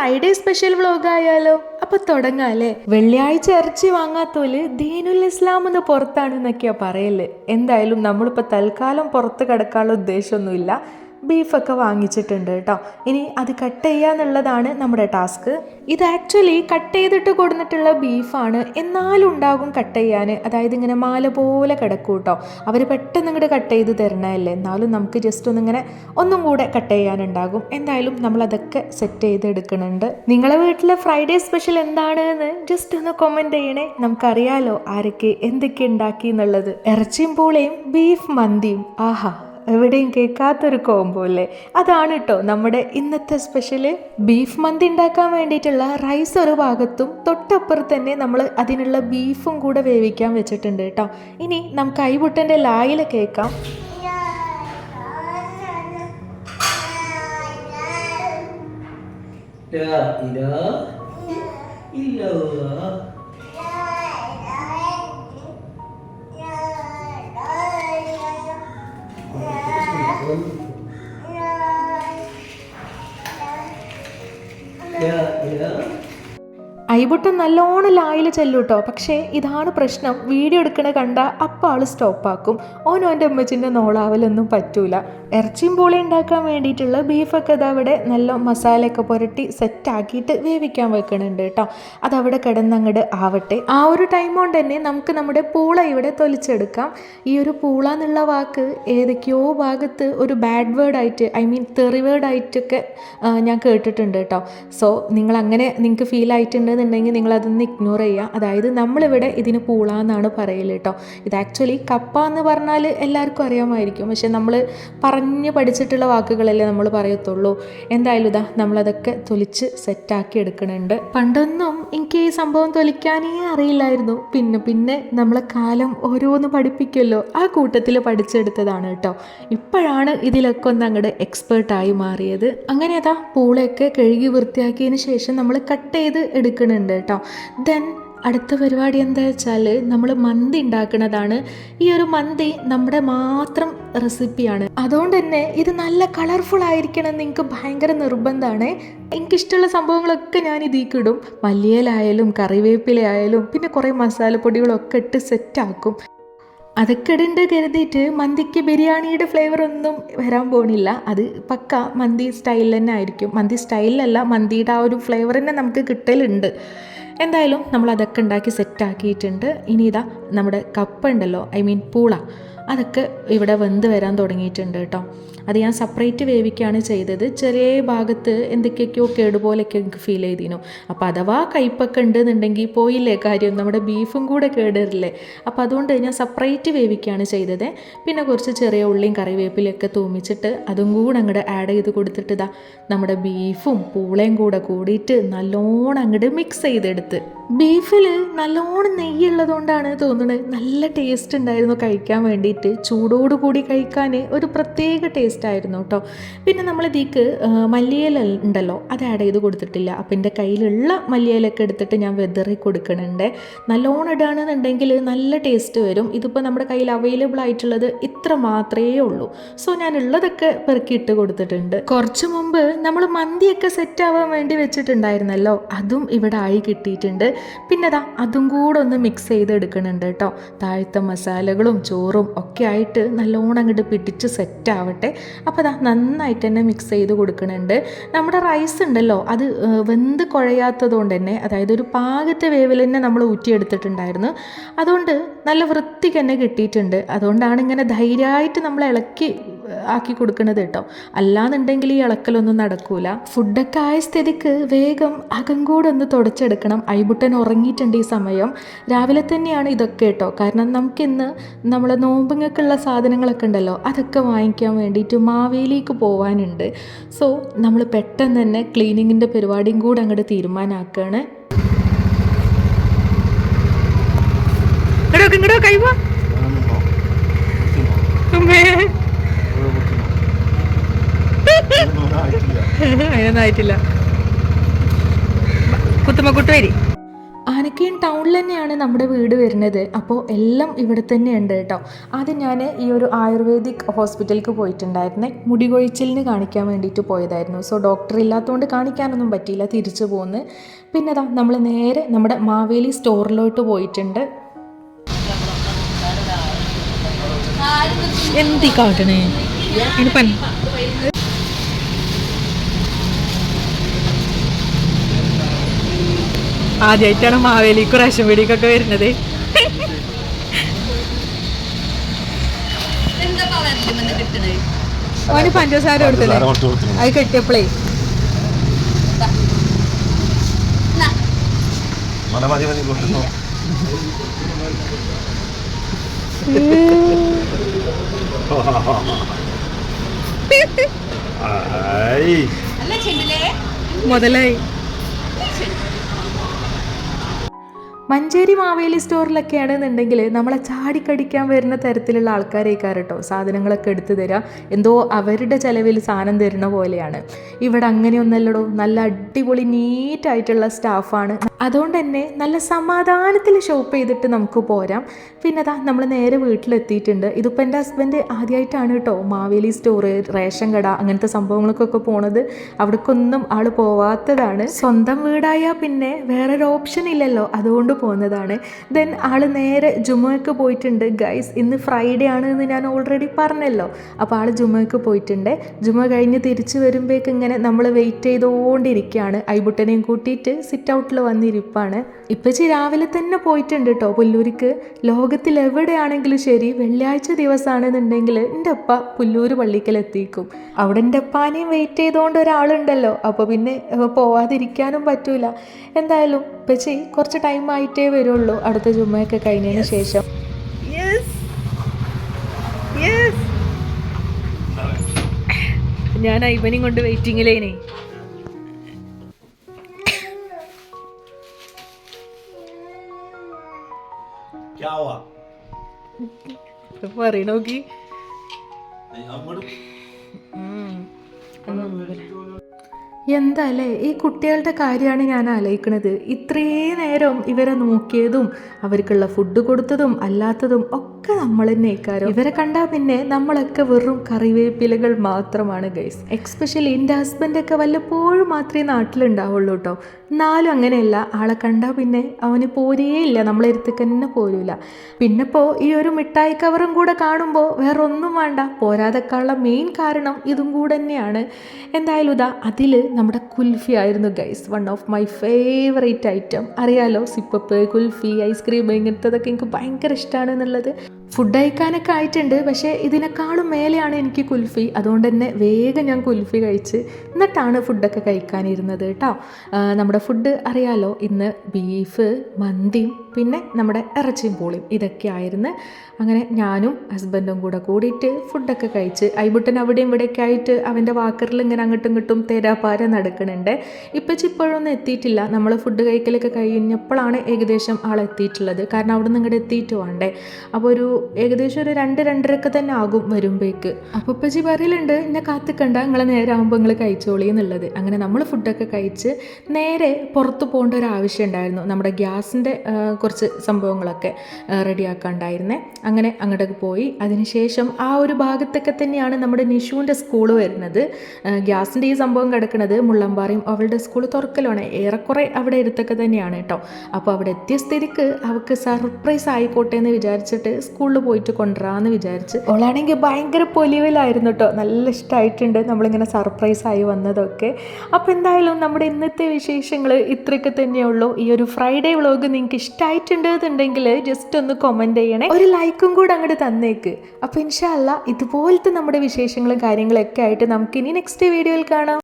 Friday special vlog ആയാലോ? അപ്പൊ തുടങ്ങാല്ലേ? വെള്ളിയാഴ്ച ഇറച്ചി വാങ്ങാത്തോൽ ദീനുൽ ഇസ്ലാം എന്ന് പുറത്താണെന്നൊക്കെയാ പറയൽ. എന്തായാലും നമ്മളിപ്പോ തൽക്കാലം പുറത്ത് കിടക്കാനുള്ള ഉദ്ദേശമൊന്നുമില്ല. ബീഫൊക്കെ വാങ്ങിച്ചിട്ടുണ്ട് കേട്ടോ ഇനി അത് കട്ട് ചെയ്യുക എന്നുള്ളതാണ് നമ്മുടെ ടാസ്ക്. ഇത് ആക്ച്വലി കട്ട് ചെയ്തിട്ട് കൊടുത്തിട്ടുള്ള ബീഫാണ്. എന്നാലും ഉണ്ടാകും കട്ട് ചെയ്യാൻ അതായത് ഇങ്ങനെ മാല പോലെ കിടക്കും കേട്ടോ അവർ പെട്ടെന്ന് ഇങ്ങോട്ട് കട്ട് ചെയ്ത് തരണമല്ലേ എന്നാലും നമുക്ക് ജസ്റ്റ് ഒന്നിങ്ങനെ ഒന്നും കൂടെ കട്ട് ചെയ്യാനുണ്ടാകും. എന്തായാലും നമ്മളതൊക്കെ സെറ്റ് ചെയ്ത് എടുക്കുന്നുണ്ട്. നിങ്ങളെ വീട്ടിലെ ഫ്രൈഡേ സ്പെഷ്യൽ എന്താണ് എന്ന് ജസ്റ്റ് ഒന്ന് കമന്റ് ചെയ്യണേ. നമുക്കറിയാലോ ആരൊക്കെ എന്തൊക്കെ ഉണ്ടാക്കി എന്നുള്ളത്. ഇറച്ചിയും പൂളയും ബീഫ് മന്തിയും. ആഹാ. എവിടെയും കേൾക്കാത്തൊരു കോംബോ അല്ലേ? അതാണ് കേട്ടോ നമ്മുടെ ഇന്നത്തെ സ്പെഷ്യൽ ബീഫ് മന്തി ഉണ്ടാക്കാൻ വേണ്ടിയിട്ടുള്ള റൈസ് ഒരു ഭാഗത്തും തൊട്ടപ്പുറത്ത് തന്നെ നമ്മൾ അതിനുള്ള ബീഫും കൂടെ വേവിക്കാൻ വെച്ചിട്ടുണ്ട് കേട്ടോ ഇനി നമുക്ക് ഐബുട്ടന്റെ ലായിൽ കേൾക്കാം. ഇല്ല ഇല്ല ഇല്ല. ഐബുട്ടൻ നല്ലോണം ലായിൽ ചെല്ലൂട്ടോ. പക്ഷേ ഇതാണ് പ്രശ്നം. വീഡിയോ എടുക്കണ കണ്ട അപ്പം ആൾ സ്റ്റോപ്പാക്കും. ഓനോ എന്റെ അമ്മച്ചിന്റെ നോളാവലൊന്നും പറ്റൂല. ഇറച്ചിയും പൂളി ഉണ്ടാക്കാൻ വേണ്ടിയിട്ടുള്ള ബീഫൊക്കെ അതവിടെ നല്ല മസാലയൊക്കെ പുരട്ടി സെറ്റാക്കിയിട്ട് വേവിക്കാൻ വെക്കണുണ്ട് കേട്ടോ. അതവിടെ കിടന്നങ്ങട് ആവട്ടെ. ആ ഒരു ടൈം കൊണ്ട് തന്നെ നമുക്ക് നമ്മുടെ പൂള ഇവിടെ തൊലിച്ചെടുക്കാം. ഈ ഒരു പൂള എന്നുള്ള വാക്ക് ഏതൊക്കെയോ ഭാഗത്ത് ഒരു ബാഡ് വേർഡായിട്ട് ഐ മീൻ തെറി വേർഡായിട്ടൊക്കെ ഞാൻ കേട്ടിട്ടുണ്ട് കേട്ടോ. സോ നിങ്ങൾ അങ്ങനെ നിങ്ങൾക്ക് ഫീൽ ആയിട്ടുണ്ടെന്നുണ്ടെങ്കിൽ നിങ്ങൾ അതൊന്ന് ഇഗ്നോർ ചെയ്യുക. അതായത് നമ്മളിവിടെ ഇതിന് പൂള എന്നാണ് പറയൽ കേട്ടോ ഇത് ആക്ച്വലി കപ്പ എന്ന് പറഞ്ഞാൽ എല്ലാവർക്കും അറിയാമായിരിക്കും. പക്ഷെ നമ്മൾ പറഞ്ഞ് പഠിച്ചിട്ടുള്ള വാക്കുകളല്ലേ നമ്മൾ പറയത്തുള്ളൂ. എന്തായാലും ഇതാ നമ്മളതൊക്കെ തൊലിച്ച് സെറ്റാക്കി എടുക്കുന്നുണ്ട് പണ്ടൊന്നും എനിക്ക് ഈ സംഭവം തൊലിക്കാനേ അറിയില്ലായിരുന്നു. പിന്നെ പിന്നെ നമ്മളെ കാലം ഓരോന്ന് പഠിപ്പിക്കുമല്ലോ ആ കൂട്ടത്തിൽ പഠിച്ചെടുത്തതാണ് കേട്ടോ ഇപ്പോഴാണ് ഇതിലൊക്കെ ഒന്ന് അങ്ങോട്ട് എക്സ്പേർട്ടായി മാറിയത്. അങ്ങനെ അതാ പൂളയൊക്കെ കഴുകി വൃത്തിയാക്കിയതിന് ശേഷം നമ്മൾ കട്ട് ചെയ്ത് എടുക്കുന്നുണ്ട് കേട്ടോ. ദെൻ അടുത്ത പരിപാടി എന്താ വെച്ചാൽ നമ്മൾ മന്തി ഉണ്ടാക്കുന്നതാണ്. ഈ ഒരു മന്തി നമ്മുടെ മാത്രം റെസിപ്പിയാണ് അതുകൊണ്ട് തന്നെ ഇത് നല്ല കളർഫുൾ ആയിരിക്കണം നിങ്ങൾക്ക് ഭയങ്കര നിർബന്ധമാണ്. എനിക്കിഷ്ടമുള്ള സംഭവങ്ങളൊക്കെ ഞാൻ ഇതിക്കിടും മല്ലിയിലായാലും കറിവേപ്പിലയായാലും പിന്നെ കുറേ മസാലപ്പൊടികളൊക്കെ ഇട്ട് സെറ്റാക്കും അതൊക്കെ ഇടേണ്ട കരുതിയിട്ട് മന്തിക്ക് ബിരിയാണിയുടെ ഫ്ലേവർ ഒന്നും വരാൻ പോണില്ല. അത് പക്ക മന്തി സ്റ്റൈലിൽ തന്നെ ആയിരിക്കും. മന്തി സ്റ്റൈലിലല്ല മന്തിയുടെ ആ ഒരു ഫ്ലേവർ തന്നെ നമുക്ക് കിട്ടലുണ്ട്. എന്തായാലും നമ്മൾ അതൊക്കെ ഉണ്ടാക്കി സെറ്റാക്കിയിട്ടുണ്ട് ഇനി ഇതാ നമ്മുടെ കപ്പ ഉണ്ടല്ലോ ഐ മീൻ പൂള. അതൊക്കെ ഇവിടെ വെന്ത് വരാൻ തുടങ്ങിയിട്ടുണ്ട് കേട്ടോ. അത് ഞാൻ സെപ്പറേറ്റ് വേവിക്കുകയാണ് ചെയ്തത്. ചെറിയ ഭാഗത്ത് എന്തൊക്കെയൊക്കെയോ കേടുപോലെയൊക്കെ എനിക്ക് ഫീൽ ചെയ്തിരുന്നു അപ്പോൾ അഥവാ കയ്പൊക്കെ ഉണ്ടെന്നുണ്ടെങ്കിൽ പോയില്ലേ കാര്യം? നമ്മുടെ ബീഫും കൂടെ കേടരില്ലേ അപ്പോൾ അതുകൊണ്ട് ഞാൻ സെപ്പറേറ്റ് വേവിക്കുകയാണ് ചെയ്തത്. പിന്നെ കുറച്ച് ചെറിയ ഉള്ളിയും കറിവേപ്പിലൊക്കെ തൂമിച്ചിട്ട് അതും കൂടെ അങ്ങോട്ട് ആഡ് ചെയ്ത് കൊടുത്തിട്ട് ഇതാ നമ്മുടെ ബീഫും പൂളയും കൂടെ കൂടിയിട്ട് നല്ലോണം അങ്ങോട്ട് മിക്സ് ചെയ്തെടുത്ത്. ബീഫിൽ നല്ലോണം നെയ്യുള്ളതുകൊണ്ടാണ് തോന്നുന്നത് നല്ല ടേസ്റ്റ് ഉണ്ടായിരുന്നു കഴിക്കാൻ വേണ്ടിയിട്ട് ചൂടോടുകൂടി കഴിക്കാൻ ഒരു പ്രത്യേക ടേസ്റ്റ് ആയിരുന്നു കേട്ടോ പിന്നെ നമ്മൾ ഇതിക്ക് മല്ലിയില ഉണ്ടല്ലോ അത് ആഡ് ചെയ്ത് കൊടുത്തിട്ടില്ല. അപ്പം എന്റെ കയ്യിലുള്ള മല്ലിയിലൊക്കെ എടുത്തിട്ട് ഞാൻ വെതറി കൊടുക്കണുണ്ട് നല്ലോണം ഇടുകയാണെന്നുണ്ടെങ്കിൽ നല്ല ടേസ്റ്റ് വരും. ഇതിപ്പോൾ നമ്മുടെ കയ്യിൽ അവൈലബിൾ ആയിട്ടുള്ളത് ഇത്ര മാത്രമേ ഉള്ളൂ. സോ ഞാൻ ഉള്ളതൊക്കെ പെറുക്കിയിട്ട് കൊടുത്തിട്ടുണ്ട്. കുറച്ച് മുമ്പ് നമ്മൾ മന്തിയൊക്കെ സെറ്റ് ആവാൻ വേണ്ടി വെച്ചിട്ടുണ്ടായിരുന്നല്ലോ അതും ഇവിടെ ആയി കിട്ടിയിട്ടുണ്ട്. പിന്നെ അതാ അതും കൂടെ ഒന്ന് മിക്സ് ചെയ്ത് എടുക്കണുണ്ട് കേട്ടോ താഴത്തെ മസാലകളും ചോറും ഒക്കെ ആയിട്ട് നല്ലോണം അങ്ങോട്ട് പിടിച്ച് സെറ്റ് ആവട്ടെ. അപ്പോൾ അതാ നന്നായിട്ട് തന്നെ മിക്സ് ചെയ്ത് കൊടുക്കുന്നുണ്ട്. നമ്മുടെ റൈസ് ഉണ്ടല്ലോ അത് വെന്ത് കുഴയാത്തത് കൊണ്ട് തന്നെ അതായത് ഒരു പാകത്തെ വേവിൽ തന്നെ നമ്മൾ ഊറ്റിയെടുത്തിട്ടുണ്ടായിരുന്നു. അതുകൊണ്ട് നല്ല വൃത്തിക്ക് തന്നെ കിട്ടിയിട്ടുണ്ട്. അതുകൊണ്ടാണ് ഇങ്ങനെ ധൈര്യമായിട്ട് നമ്മൾ ഇളക്കി ആക്കി കൊടുക്കുന്നത് കേട്ടോ. അല്ലാന്നുണ്ടെങ്കിൽ ഈ ഇളക്കലൊന്നും നടക്കൂല. ഫുഡൊക്കെ ആയ സ്ഥിതിക്ക് വേഗം അകം കൂടെ ഒന്ന് തുടച്ചെടുക്കണം. ഐബുട്ടൻ ഉറങ്ങിയിട്ടുണ്ട് ഈ സമയം. രാവിലെ തന്നെയാണ് ഇതൊക്കെ കേട്ടോ. കാരണം നമുക്കിന്ന് നമ്മളെ നോമ്പുങ്ങൾക്കുള്ള സാധനങ്ങളൊക്കെ ഉണ്ടല്ലോ അതൊക്കെ വാങ്ങിക്കാൻ വേണ്ടിയിട്ട് മാവേലിക്ക് പോവാനുണ്ട്. സോ നമ്മൾ പെട്ടെന്ന് തന്നെ ക്ലീനിങ്ങിന്റെ പരിപാടിയും കൂടെ അങ്ങോട്ട് തീരുമാനമാക്കുകയാണ് ഇങ്ങോട്ട് കൈവാ അതിനൊന്നായിട്ടില്ല. കുത്തുമ്മക്കുട്ട് വരി ആനക്കയം ടൗണിൽ തന്നെയാണ് നമ്മുടെ വീട് വരുന്നത്. അപ്പോൾ എല്ലാം ഇവിടെ തന്നെ ഉണ്ട് കേട്ടോ. ആദ്യം ഞാൻ ഈ ഒരു ആയുർവേദിക് ഹോസ്പിറ്റലിലേക്ക് പോയിട്ടുണ്ടായിരുന്നേ. മുടി കൊഴിച്ചിലിന് കാണിക്കാൻ വേണ്ടിയിട്ട് പോയതായിരുന്നു. സോ ഡോക്ടർ ഇല്ലാത്തതുകൊണ്ട് കാണിക്കാനൊന്നും പറ്റിയില്ല തിരിച്ചു പോന്ന്. പിന്നെ അതാ നമ്മൾ നേരെ നമ്മുടെ മാവേലി സ്റ്റോറിലോട്ട് പോയിട്ടുണ്ട്. എന്തി കാട്ടണേ? ആദ്യമായിട്ടാണ് മാവേലിക്ക് റേഷൻ പീടിക്കൊക്കെ വരുന്നത്. ഓന് പഞ്ചസാര കൊടുത്തത് അത് കെട്ടിയപ്പോഴേ. മുതലായി. മഞ്ചേരി മാവേലി സ്റ്റോറിലൊക്കെ ആണെന്നുണ്ടെങ്കിൽ നമ്മളെ ചാടിക്കടിക്കാൻ വരുന്ന തരത്തിലുള്ള ആൾക്കാരേക്കാർ കേട്ടോ സാധനങ്ങളൊക്കെ എടുത്തു തരാം. എന്തോ അവരുടെ ചിലവിൽ സാധനം തരുന്ന പോലെയാണ്. ഇവിടെ അങ്ങനെയൊന്നല്ലടോ. നല്ല അടിപൊളി നീറ്റായിട്ടുള്ള സ്റ്റാഫാണ്. അതുകൊണ്ട് തന്നെ നല്ല സമാധാനത്തിൽ ഷോപ്പ് ചെയ്തിട്ട് നമുക്ക് പോരാം. പിന്നെ അതാ നമ്മൾ നേരെ വീട്ടിലെത്തിയിട്ടുണ്ട്. ഇതിപ്പോൾ എന്റെ ഹസ്ബൻഡ് ആദ്യമായിട്ടാണ് കേട്ടോ മാവേലി സ്റ്റോർ റേഷൻ കട അങ്ങനത്തെ സംഭവങ്ങൾക്കൊക്കെ പോണത്. അവിടേക്കൊന്നും ആൾ പോവാത്തതാണ്. സ്വന്തം വീടായാൽ പിന്നെ വേറൊരു ഓപ്ഷൻ ഇല്ലല്ലോ. അതുകൊണ്ട് പോകുന്നതാണ്. ദെൻ ആൾ നേരെ ജുമയ്ക്ക് പോയിട്ടുണ്ട്. ഗൈസ് ഇന്ന് ഫ്രൈഡേ ആണ് എന്ന് ഞാൻ ഓൾറെഡി പറഞ്ഞല്ലോ. അപ്പോൾ ആൾ ജുമയ്ക്ക് പോയിട്ടുണ്ട്. ജുമ കഴിഞ്ഞ് തിരിച്ചു വരുമ്പോഴേക്ക് ഇങ്ങനെ നമ്മൾ വെയിറ്റ് ചെയ്തുകൊണ്ടിരിക്കുകയാണ് ഐബുട്ടനെയും കൂട്ടിയിട്ട് സിറ്റ് ഔട്ടിൽ വന്നിരിപ്പാണ്. ഇപ്പച്ചി രാവിലെ തന്നെ പോയിട്ടുണ്ട് കേട്ടോ പുല്ലൂരിക്ക്. ലോകത്തിൽ എവിടെയാണെങ്കിലും ശരി വെള്ളിയാഴ്ച ദിവസമാണെന്നുണ്ടെങ്കിൽ എന്റെ അപ്പ പുല്ലൂർ പള്ളിക്കൽ എത്തിക്കും. അവിടെ എന്റെ അപ്പാനെയും വെയിറ്റ് ചെയ്തുകൊണ്ട് ഒരാളുണ്ടല്ലോ. അപ്പോൾ പിന്നെ പോവാതിരിക്കാനും പറ്റൂല. എന്തായാലും ഉപ്പച്ചി കുറച്ച് ടൈം ആയിട്ടേ വരുള്ളൂ. അടുത്ത ജുമ്മയൊക്കെ കഴിഞ്ഞതിന് ശേഷം. ഞാൻ ഐബനും കൊണ്ട് വെയിറ്റിങ്ങിലേനെ പറയണോക്കി എന്താല്ലേ? ഈ കുട്ടികളുടെ കാര്യമാണ് ഞാൻ ആലോചിക്കുന്നത്. ഇത്രേ നേരം ഇവരെ നോക്കിയതും അവർക്കുള്ള ഫുഡ് കൊടുത്തതും അല്ലാത്തതും ഒക്കെ നമ്മൾ തന്നെ ഇവരെ കണ്ടാൽ പിന്നെ നമ്മളൊക്കെ വെറും കറിവേപ്പിലകൾ മാത്രമാണ് ഗൈസ് എക്സ്പെഷ്യലി എന്റെ ഹസ്ബൻഡൊക്കെ വല്ലപ്പോഴും മാത്രമേ നാട്ടിലുണ്ടാവുള്ളൂ കേട്ടോ എന്നാലും അങ്ങനെയല്ല ആളെ കണ്ടാൽ പിന്നെ അവന് പോരേയില്ല നമ്മളെ അടുത്തേക്ക് തന്നെ പോരൂല. പിന്നെ ഇപ്പോൾ ഈ ഒരു മിഠായി കവറും കൂടെ കാണുമ്പോൾ വേറെ ഒന്നും വേണ്ട പോരാതെക്കാനുള്ള മെയിൻ കാരണം ഇതും കൂടെ തന്നെയാണ്. എന്തായാലും ഇതാ അതിൽ നമ്മുടെ കുൽഫി ആയിരുന്നു guys one of my favourite item അറിയാലോ sip up kulfi ice cream ഇങ്ങനത്തതൊക്കെ എനിക്ക് ഭയങ്കര ഇഷ്ടമാണ് എന്നുള്ളത്. ഫുഡ് കഴിക്കാനൊക്കെ ആയിട്ടുണ്ട് പക്ഷേ ഇതിനേക്കാളും മേലെയാണ് എനിക്ക് കുൽഫി. അതുകൊണ്ട് തന്നെ വേഗം ഞാൻ കുൽഫി കഴിച്ച് എന്നിട്ടാണ് ഫുഡൊക്കെ കഴിക്കാനിരുന്നത് കേട്ടോ. നമ്മുടെ ഫുഡ് അറിയാലോ ഇന്ന് ബീഫ് മന്തിയും പിന്നെ നമ്മുടെ ഇറച്ചിയും പൂളിയും ഇതൊക്കെ ആയിരുന്നു അങ്ങനെ ഞാനും ഹസ്ബൻഡും കൂടെ കൂടിയിട്ട് ഫുഡൊക്കെ കഴിച്ച് ഐബുട്ടൻ അവിടെയും ഇവിടെയൊക്കെ ആയിട്ട് അവന്റെ വാക്കറിൽ ഇങ്ങനെ അങ്ങോട്ടും ഇങ്ങോട്ടും തേരാപ്പാര നടക്കുന്നുണ്ട്. ഇപ്പം ഇപ്പോഴൊന്നും എത്തിയിട്ടില്ല. നമ്മൾ ഫുഡ് കഴിക്കലൊക്കെ കഴിഞ്ഞപ്പോഴാണ് ഏകദേശം ആൾ എത്തിയിട്ടുള്ളത്. കാരണം അവിടെ നിന്ന് ഇങ്ങോട്ട് എത്തിയിട്ട് വേണ്ടേ. അപ്പോൾ ഒരു ഏകദേശം ഒരു രണ്ട് രണ്ടരയൊക്കെ തന്നെ ആകും വരുമ്പോഴേക്ക് അപ്പോൾ ഇപ്പച്ചി പറയലുണ്ട് എന്നെ കാത്തിക്കണ്ട നിങ്ങളെ നേരെ ആകുമ്പോൾ നിങ്ങൾ കഴിച്ചോളി എന്നുള്ളത്. അങ്ങനെ നമ്മൾ ഫുഡൊക്കെ കഴിച്ച് നേരെ പുറത്ത് പോകേണ്ട ഒരു ആവശ്യം ഉണ്ടായിരുന്നു. നമ്മുടെ ഗ്യാസിന്റെ കുറച്ച് സംഭവങ്ങളൊക്കെ റെഡിയാക്കാണ്ടായിരുന്നേ. അങ്ങനെ അങ്ങോട്ടേക്ക് പോയി. അതിനുശേഷം ആ ഒരു ഭാഗത്തൊക്കെ തന്നെയാണ് നമ്മുടെ നിഷുവിന്റെ സ്കൂൾ വരുന്നത്. ഗ്യാസിന്റെ ഈ സംഭവം കിടക്കുന്നത് മുള്ളമ്പാറയും അവളുടെ സ്കൂൾ തുറക്കലാണ് ഏറെക്കുറെ അവിടെ അടുത്തൊക്കെ തന്നെയാണ് കേട്ടോ. അപ്പോൾ അവിടെ എത്തിയ സ്ഥിതിക്ക് അവൾക്ക് സർപ്രൈസ് ആയിക്കോട്ടെ എന്ന് വിചാരിച്ചിട്ട് സ്കൂളിൽ പോയിട്ട് കൊണ്ടുവരാമെന്ന് വിചാരിച്ച് അവളാണെങ്കിൽ ഭയങ്കര പൊലിവിലായിരുന്നു കേട്ടോ. നല്ല ഇഷ്ടമായിട്ടുണ്ട് നമ്മളിങ്ങനെ സർപ്രൈസ് ആയി വന്നതൊക്കെ. അപ്പോൾ എന്തായാലും നമ്മുടെ ഇന്നത്തെ വിശേഷങ്ങൾ ഇത്രയൊക്കെ തന്നെയുള്ളൂ. ഈ ഒരു ഫ്രൈഡേ വ്ളോഗ് നിങ്ങൾക്ക് എന്നുണ്ടെങ്കിൽ ജസ്റ്റ് ഒന്ന് കമന്റ് ചെയ്യണേ. ഒരു ലൈക്കും കൂടെ അങ്ങോട്ട് തന്നേക്ക്. അപ്പോൾ ഇൻഷാല്ല ഇതുപോലത്തെ നമ്മുടെ വിശേഷങ്ങളും കാര്യങ്ങളൊക്കെ ആയിട്ട് നമുക്ക് ഇനി നെക്സ്റ്റ് വീഡിയോയിൽ കാണാം.